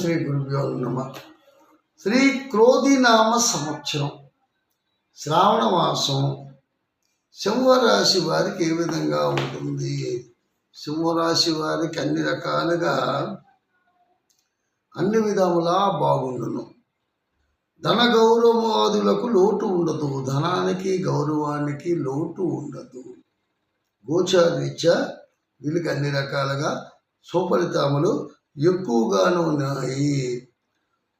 శ్రీ గురుభ్యో నమ. శ్రీ క్రోధినామ సంవత్సరం. శ్రావణ మాసం. సింహరాశి వారికి ఏ విధంగా ఉంటుంది? సింహరాశి వారికి అన్ని రకాలుగా అన్ని విధములా బాగుండును. ధన గౌరవాదులకు లోటు ఉండదు. ధనానికి గౌరవానికి లోటు ఉండదు. గోచారీత్యా వీళ్ళకి అన్ని రకాలుగా సుఫలితములు ఎక్కువగాను ఉన్నాయి.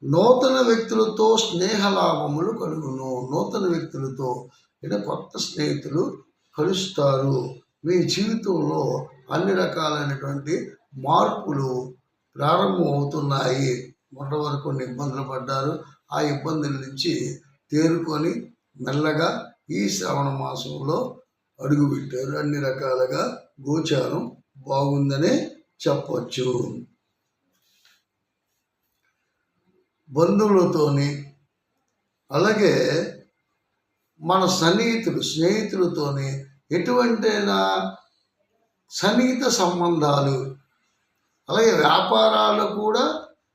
నూతన వ్యక్తులతో స్నేహ లాభములు కలుగును. నూతన వ్యక్తులతో అంటే కొత్త స్నేహితులు కలుస్తారు. మీ జీవితంలో అన్ని రకాలైనటువంటి మార్పులు ప్రారంభం అవుతున్నాయి. మొట్ట వరకు కొన్ని ఇబ్బందులు పడ్డారు. ఆ ఇబ్బందుల నుంచి తేరుకొని మెల్లగా ఈ శ్రావణ మాసంలో అడుగుపెట్టారు. అన్ని రకాలుగా గోచారం బాగుందనే చెప్పచ్చు. బంధువులతోని అలాగే మన సన్నిహితులు స్నేహితులతోని ఎటువంటైనా సన్నిహిత సంబంధాలు అలాగే వ్యాపారాలు కూడా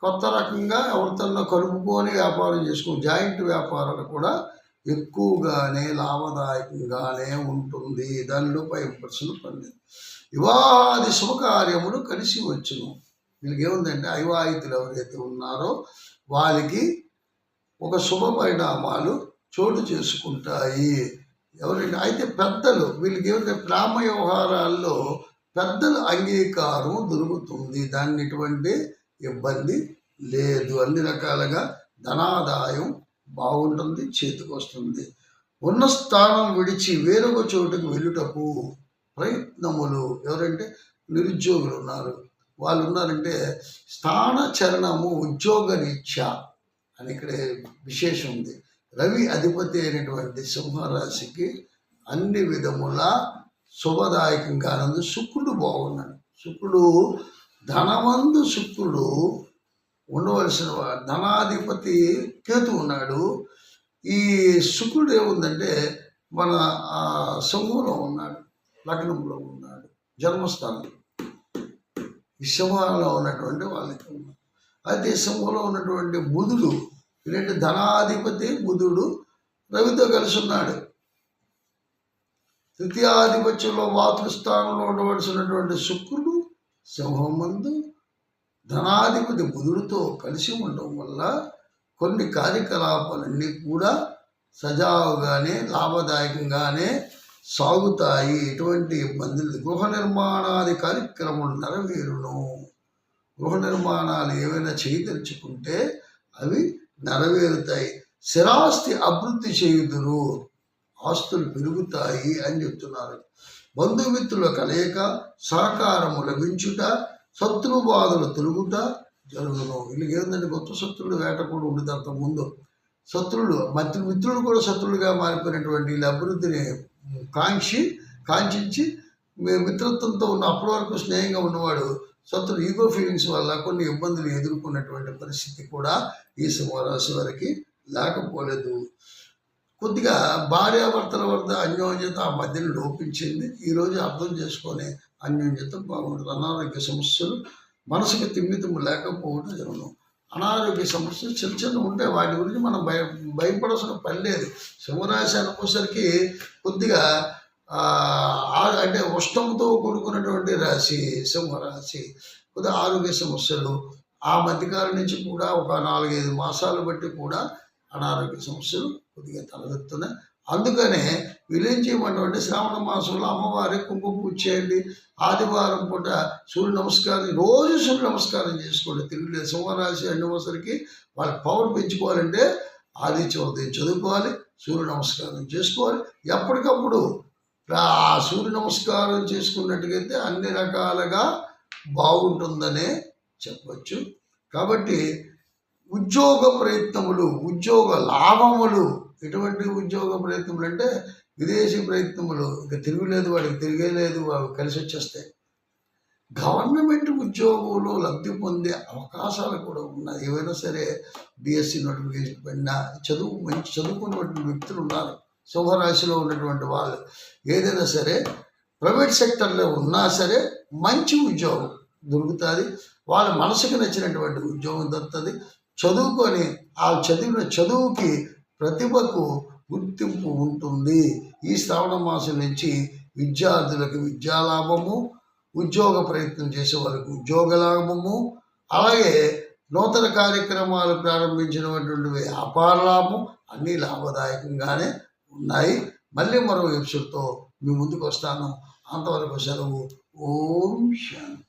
కొత్త రకంగా ఎవరితోనో కలుపుకొని వ్యాపారం చేసుకుని జాయింట్ వ్యాపారాలు కూడా ఎక్కువగానే లాభదాయకంగానే ఉంటుంది. దానిలో పై ప్రశ్నలు పండింది వివాహాది శుభకార్యములు కలిసి వచ్చును. వీళ్ళకి ఏముందంటే అవివాహితులు ఎవరైతే ఉన్నారో వారికి ఒక శుభ పరిణామాలు చోటు చేసుకుంటాయి. ఎవరైనా అయితే పెద్దలు వీళ్ళకి ఏమంటే ప్రేమ వ్యవహారాల్లో పెద్దల అంగీకారం దొరుకుతుంది. దాన్ని ఎటువంటి ఇబ్బంది లేదు. అన్ని రకాలుగా ధనాదాయం బాగుంటుంది చేతికి వస్తుంది. ఉన్న స్థానం విడిచి వేరొక చోటుకు వెళ్ళుటకు ప్రయత్నములు ఎవరంటే నిరుద్యోగులు ఉన్నారు. వాళ్ళు ఉన్నారంటే స్థాన చరణము ఉద్యోగ రీత్యా అని ఇక్కడ విశేషం ఉంది. రవి అధిపతి అయినటువంటి సింహరాశికి అన్ని విధముల శుభదాయకంగా ఆనంద. శుక్రుడు బాగున్నాడు. శుక్రుడు ధనవంతు శుక్రుడు ఉండవలసిన ధనాధిపతి కేతు ఉన్నాడు. ఈ శుక్రుడు ఏముందంటే మన ఆ, సింహంలో ఉన్నాడు. లగ్నంలో ఉన్నాడు. జన్మస్థానంలో ఈ ఉన్నటువంటి వాళ్ళకి. ఉన్నాడు అయితే సింహంలో ఉన్నటువంటి బుధుడు ఇలాంటి ధనాధిపతి బుధుడు రవితో కలిసి ఉన్నాడు తృతీయాధిపత్యంలో మాతృస్థానంలో ఉండవలసినటువంటి శుక్రుడు సింహమందు ధనాధిపతి బుధుడితో కలిసి ఉండడం వల్ల కొన్ని కార్యకలాపాలన్నీ కూడా సజావుగానే లాభదాయకంగానే సాగుతాయి. ఎటువంటి ఇబ్బందులు గృహ నిర్మాణాది కార్యక్రమం నెరవేరును. గృహ నిర్మాణాలు ఏవైనా చేయదలుచుకుంటే అవి నెరవేరుతాయి. స్థిరాస్తి అభివృద్ధి చేయుదురు. ఆస్తులు పెరుగుతాయి అని చెప్తున్నారు. బంధుమిత్రుల కలయిక సహకారము లభించుట శత్రు బాధలు తొలుగుట జరుగును. వీళ్ళకి ఏంటంటే కొత్త శత్రువులు వేట కూడా ఉండేది అంత ముందు. శత్రువులు మధ్య మిత్రులు కూడా శత్రువులుగా మారిపోయినటువంటి వీళ్ళ అభివృద్ధిని కాంక్షి కాంక్షించి మిత్రత్వంతో ఉన్న అప్పటి వరకు స్నేహంగా ఉన్నవాడు శత్రుడు ఈగో ఫీలింగ్స్ వల్ల కొన్ని ఇబ్బందులు ఎదుర్కొన్నటువంటి పరిస్థితి కూడా ఈ సింహరాశి వారికి లేకపోలేదు. కొద్దిగా భార్యాభర్తల వద్ద అన్యోన్యత ఆ మధ్యన లోపించింది. ఈరోజు అర్థం చేసుకొని అన్యోన్యత బాగుంటుంది. అనారోగ్య సమస్యలు మనసుకు తిమ్మితము లేకపోవడం జరుగును. అనారోగ్య సమస్యలు చిన్న చిన్న ఉంటాయి. వాటి గురించి మనం భయ భయపడాల్సిన పని లేదు. సింహరాశి అనుకోసరికి కొద్దిగా అంటే ఉష్ణంతో కూడుకున్నటువంటి రాశి సింహరాశి. కొద్దిగా ఆరోగ్య సమస్యలు. ఆ మధ్యకాలం నుంచి కూడా ఒక నాలుగైదు మాసాలు బట్టి కూడా అనారోగ్య సమస్యలు కొద్దిగా తలెత్తున్నాయి అందుకనే వీళ్ళేం చేయమంటే శ్రావణ మాసంలో అమ్మవారి కుంకుమ పూజ చేయండి. ఆదివారం పూట సూర్య నమస్కారం రోజు సూర్య నమస్కారం చేసుకోండి. తిరుగులేదు సింహరాశి అన్నవసరికి వాళ్ళ పవర్ పెంచుకోవాలంటే ఆదిత్య ఉదయం చదువుకోవాలి సూర్య నమస్కారం చేసుకోవాలి. ఎప్పటికప్పుడు ఆ సూర్య నమస్కారం చేసుకున్నట్టుగైతే అన్ని రకాలుగా బాగుంటుందనే చెప్పచ్చు. కాబట్టి ఉద్యోగ ప్రయత్నములు ఉద్యోగ లాభములు ఎటువంటి ఉద్యోగ ప్రయత్నములు అంటే విదేశీ ప్రయత్నములు. ఇక తిరగలేదు వాడికి తిరిగేలేదు అవి కలిసి వచ్చేస్తాయి గవర్నమెంట్ ఉద్యోగంలో లబ్ధి పొందే అవకాశాలు కూడా ఉన్నాయి. ఏవైనా సరే బీఎస్సీ నోటిఫికేషన్ పడినా చదువు మంచి చదువుకున్నటువంటి వ్యక్తులు ఉన్నారు. శుభరాశిలో ఉన్నటువంటి వాళ్ళు. ఏదైనా సరే ప్రైవేట్ సెక్టర్లో ఉన్నా సరే మంచి ఉద్యోగం దొరుకుతుంది. వాళ్ళ మనసుకు నచ్చినటువంటి ఉద్యోగం దొరుకుతుంది. చదువుకొని ఆ చదివిన చదువుకి ప్రతిభకు గుర్తింపు ఉంటుంది. ఈ శ్రావణ మాసం నుంచి విద్యార్థులకు విద్యాలాభము ఉద్యోగ ప్రయత్నం చేసే వాళ్ళకు ఉద్యోగ లాభము అలాగే నూతన కార్యక్రమాలు ప్రారంభించినటువంటి వ్యాపార లాభం అన్నీ లాభదాయకంగానే ఉన్నాయి. మళ్ళీ మరో ఎపిసోడ్తో మీ ముందుకు వస్తాను. అంతవరకు సెలవు. ఓం శాంతి.